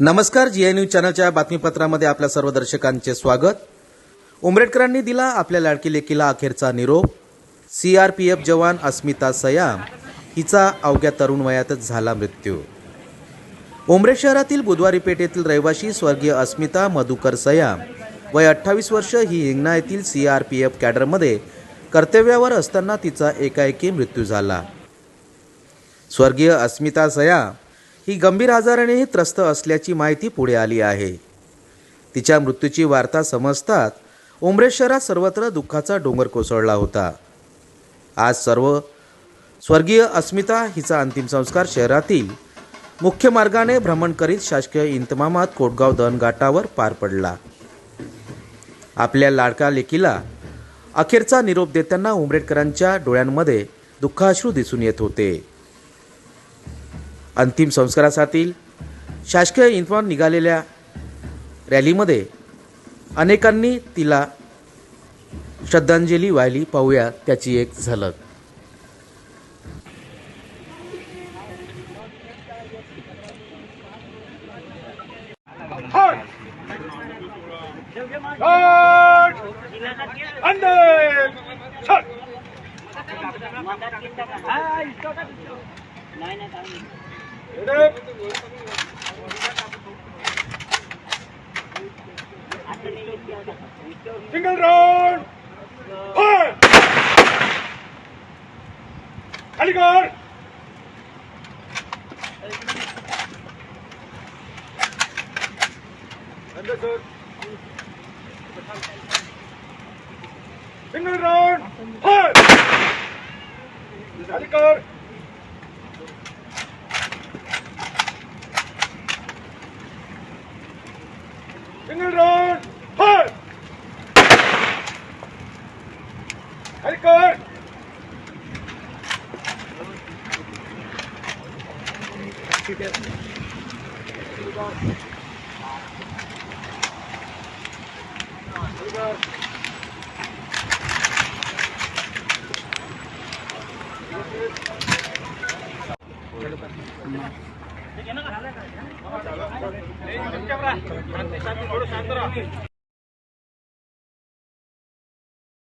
नमस्कार जी न्यूज चॅनलच्या बातमीपत्रामध्ये आपल्या सर्व दर्शकांचे स्वागत. उमरेडकरांनी दिला आपल्या लाडकी लेकीला अखेरचा निरोप. सीआरपीएफ जवान अस्मिता सयाम हिचा अवघ्या तरुण वयातच झाला मृत्यू. उमरेड शहरातील बुधवारी पेठेतील रहिवाशी स्वर्गीय अस्मिता मधुकर सयाम वय अठ्ठावीस वर्ष ही हिंगणा येथील सीआरपीएफ कॅडरमध्ये कर्तव्यावर असताना तिचा एकाएकी मृत्यू झाला. स्वर्गीय अस्मिता सयाम ही गंभीर आजारानेही त्रस्त असल्याची माहिती पुढे आली आहे. तिच्या मृत्यूची वार्ता समजतात उमरेड शहरात सर्वत्र दुःखाचा डोंगर कोसळला होता. आज सर्व स्वर्गीय अस्मिता हिचा अंतिम संस्कार शहरातील मुख्य मार्गाने भ्रमण करीत शासकीय इंतमामात कोटगाव दहनघाटावर पार पडला. आपल्या लाडका लेकीला अखेरचा निरोप देताना उमरेडकरांच्या डोळ्यांमध्ये दुःखाश्रू दिसून येत होते. अंतिम संस्कारासाठी शासकीय इन्फॉर्म निघालेल्या रॅलीमध्ये अनेकांनी तिला श्रद्धांजली वाहिली पाहूया त्याची एक झलक Halt! Single round. Fire. Kaligar. Single round. Fire. Kaligar. single run, hard. Thank you. शांत राहा